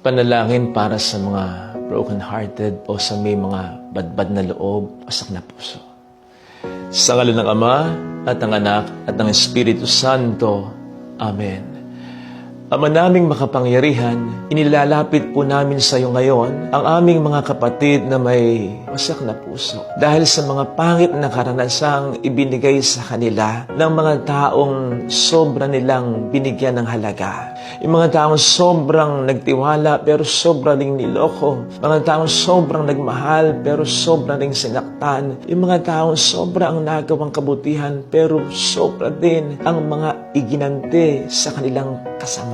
Panalangin para sa mga broken-hearted o sa may mga badbad na loob, wasak na puso. Sa ngalan ng Ama at ng Anak at ng Espiritu Santo. Amen. Ama naming makapangyarihan, inilalapit po namin sa iyo ngayon ang aming mga kapatid na may wasak na puso. Dahil sa mga pangit na karanasang ibinigay sa kanila ng mga taong sobra nilang binigyan ng halaga. Yung mga taong sobrang nagtiwala pero sobra ring niloko. Mga taong sobrang nagmahal pero sobra ring sinaktan. Yung mga taong sobra ang nagawang kabutihan pero sobra din ang mga iginante sa kanilang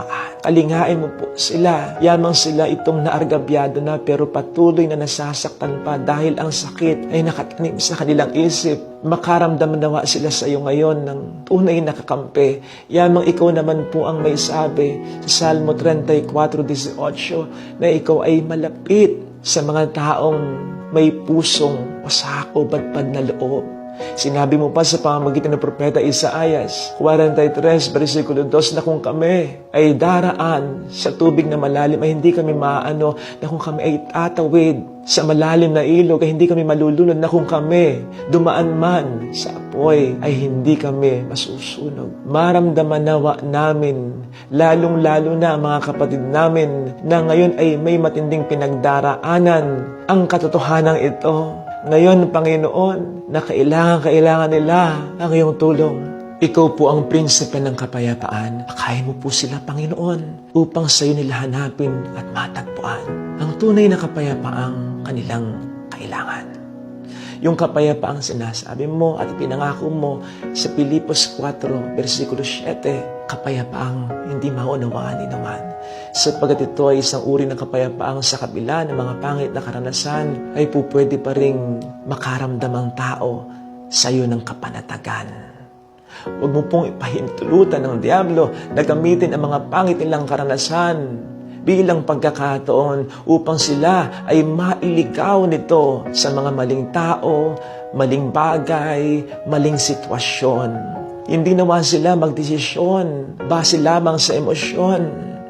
kasamaan. Kalingain mo po sila. Yamang sila itong naargabyado na pero patuloy na nasasaktan pa dahil ang sakit ay nakatanim sa kanilang isip. Makaramdam nawa sila sa iyo ngayon ng tunay na kakampi. Yamang ikaw naman po ang may sabi sa Salmo 34.18 na ikaw ay malapit sa mga taong may pusong wasak o badpad na loob. Sinabi mo pa sa pamamagitan ng propeta Isaayas, 43, versikulo 2, na kung kami ay daraan sa tubig na malalim, ay hindi kami maano, na kung kami ay tatawid sa malalim na ilog, ay hindi kami malulunod, na kung kami dumaan man sa apoy, ay hindi kami masusunog. Maramdaman nawa namin, lalong-lalo na mga kapatid namin, na ngayon ay may matinding pinagdaraanan ang katotohanan ito ngayon, Panginoon, na kailangan-kailangan nila ang iyong tulong. Ikaw po ang prinsipe ng kapayapaan. Pakain mo po sila, Panginoon, upang sa iyo nila hanapin at matagpuan ang tunay na kapayapaang kanilang kailangan. Yung kapayapaang sinasabi mo at pinangako mo sa Pilipos 4, versikulo 7, kapayapaang hindi maunawaan ni naman. Sapagkat ito ay isang uri ng kapayapaang sa kabila ng mga pangit na karanasan ay po pwede pa rin makaramdam ang tao sa iyo ng kapanatagan. Huwag mo pong ipahintulutan ng Diablo na gamitin ang mga pangit nilang karanasan bilang pagkakataon upang sila ay mailigaw nito sa mga maling tao, maling bagay, maling sitwasyon. Hindi nawa sila magdesisyon base lamang sa emosyon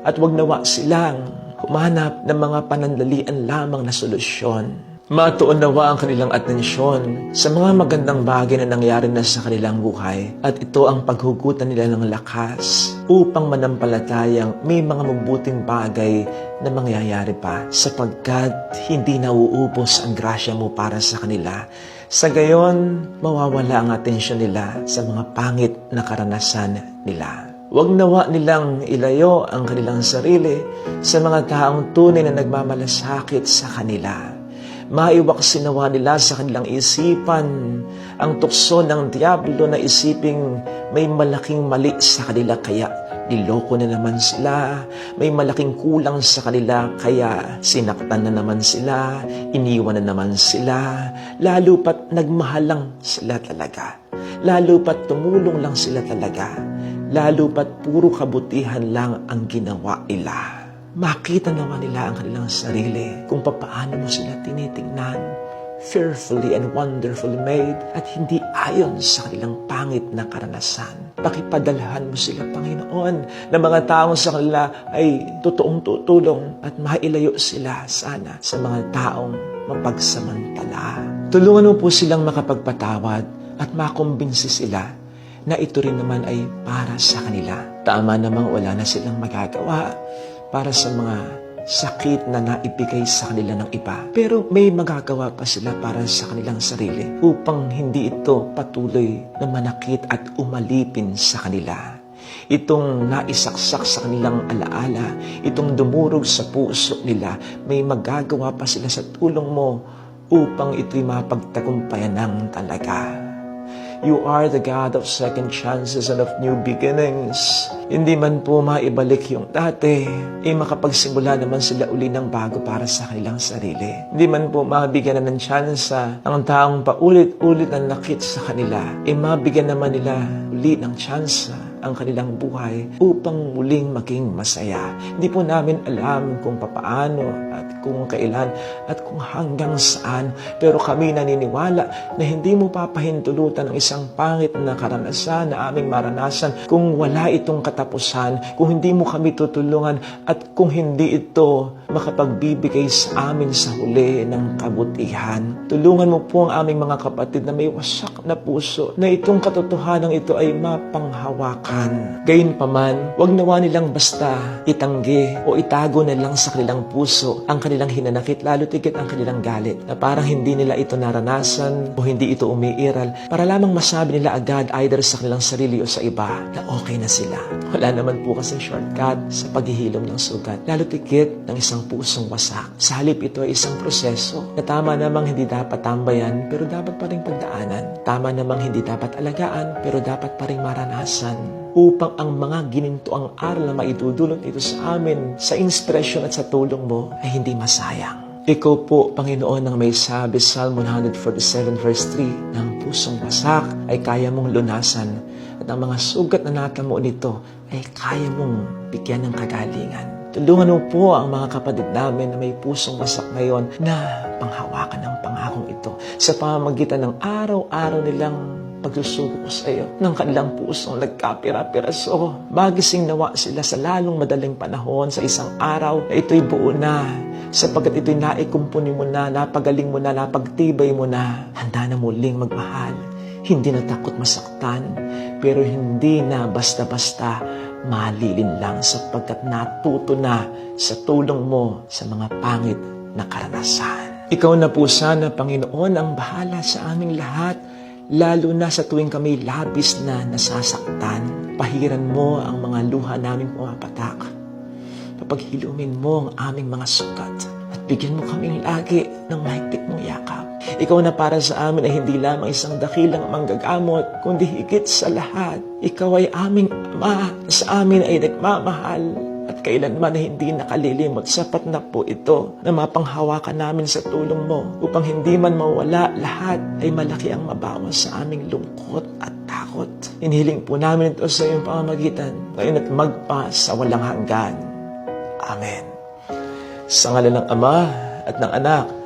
at wag nawa silang humanap ng mga panandalian lamang na solusyon. Matuon nawa ang kanilang atensyon sa mga magandang bagay na nangyari na sa kanilang buhay at ito ang paghugutan nila ng lakas upang manampalatayang may mga mabuting bagay na mangyayari pa sapagkat hindi nauubos ang grasya mo para sa kanila. Sa gayon, mawawala ang atensyon nila sa mga pangit na karanasan nila. Huwag nawa nilang ilayo ang kanilang sarili sa mga taong tunay na nagmamalasakit sa kanila maiwaksin nawa nila sa kanilang isipan? Ang tukso ng Diablo na isiping may malaking mali sa kanila kaya niloko na naman sila, may malaking kulang sa kanila kaya sinaktan na naman sila, iniwan na naman sila, lalo pat nagmahal lang sila talaga, lalo pat tumulong lang sila talaga, lalo pat puro kabutihan lang ang ginawa nila makita naman nila ang kanilang sarili kung papaano mo sila tinitingnan fearfully and wonderfully made at hindi ayon sa kanilang pangit na karanasan. Pakipadalhan mo sila, Panginoon, na mga taong sa kanila ay totoong tutulong at mailayo sila sana sa mga taong mapagsamantala. Tulungan mo po silang makapagpatawad at makumbinsi sila na ito rin naman ay para sa kanila. Tama namang wala na silang magagawa para sa mga sakit na naibigay sa kanila ng iba. Pero may magagawa pa sila para sa kanilang sarili upang hindi ito patuloy na manakit at umalipin sa kanila. Itong naisaksak sa kanilang alaala, itong dumurog sa puso nila, may magagawa pa sila sa tulong mo upang ito'y mapagtagumpayan ng talaga. You are the God of second chances and of new beginnings. Hindi man po maibalik yung dati, eh makapagsimula naman sila uli ng bago para sa kanilang sarili. Hindi man po mabigyan na ng tsansa ang taong paulit-ulit na nakit sa kanila, eh mabigyan naman nila uli ng tsansa ang kanilang buhay upang muling maging masaya. Hindi po namin alam kung papaano at kung kailan at kung hanggang saan. Pero kami naniniwala na hindi mo papahintulutan ang isang pangit na karanasan na aming maranasan kung wala itong katapusan, kung hindi mo kami tutulungan at kung hindi ito makapagbibigay sa amin sa huli ng kabutihan. Tulungan mo po ang aming mga kapatid na may wasak na puso na itong katotohanan ito ay mapanghawakan. Gayunpaman, wag nawa nilang basta itanggi o itago na lang sa kanilang puso ang kanilang hinanakit, lalo tigit ang kanilang galit, na parang hindi nila ito naranasan o hindi ito umiiral, para lamang masabi nila agad either sa kanilang sarili o sa iba na okay na sila. Wala naman po kasing shortcut sa paghihilom ng sugat, lalo tigit ng isang pusong wasak. Sa halip ito ay isang proseso na tama namang hindi dapat tambayan pero dapat pa rin pagdaanan. Tama namang hindi dapat alagaan pero dapat pa rin maranasan upang ang mga ginintoang aral na maidudulot ito sa amin sa inspirasyon at sa tulong mo ay hindi masayang. Ikaw po, Panginoon, ang may sabi sa Psalm 147 verse 3, na ang pusong wasak ay kaya mong lunasan at ang mga sugat na natamo nito ay kaya mong bigyan ng kagalingan. Tulungan mo po ang mga kapatid namin na may pusong wasak ngayon na panghawakan ng pangakong ito sa pamamagitan ng araw-araw nilang pagsusuko sa iyo ng kanilang pusong nagkapira-piraso. Magising nawa sila sa lalong madaling panahon sa isang araw na ito'y buo na sapagkat ito'y naikumpuni mo na, napagaling mo na, napagtibay mo na. Handa na muling magmahal. Hindi na takot masaktan, pero hindi na basta-basta malilin lang sapagkat natuto na sa tulong mo sa mga pangit na karanasan. Ikaw na po sana, Panginoon, ang bahala sa aming lahat, lalo na sa tuwing kami labis na nasasaktan. Pahiran mo ang mga luha namin pumapatak. Papaghilumin mo ang aming mga sugat at bigyan mo kaming lagi ng mahigpit. Ikaw na para sa amin ay hindi lamang isang dakilang manggagamot, kundi higit sa lahat. Ikaw ay aming Ama, sa amin ay nagmamahal at kailanman hindi nakalilimot. Sapat na po ito na mapanghawakan namin sa tulong mo upang hindi man mawala lahat ay malaki ang mabawas sa aming lungkot at takot. Inihiling po namin ito sa iyong pamamagitan ngayon at magpa sa walang hanggan. Amen. Sa ngalan ng Ama at ng Anak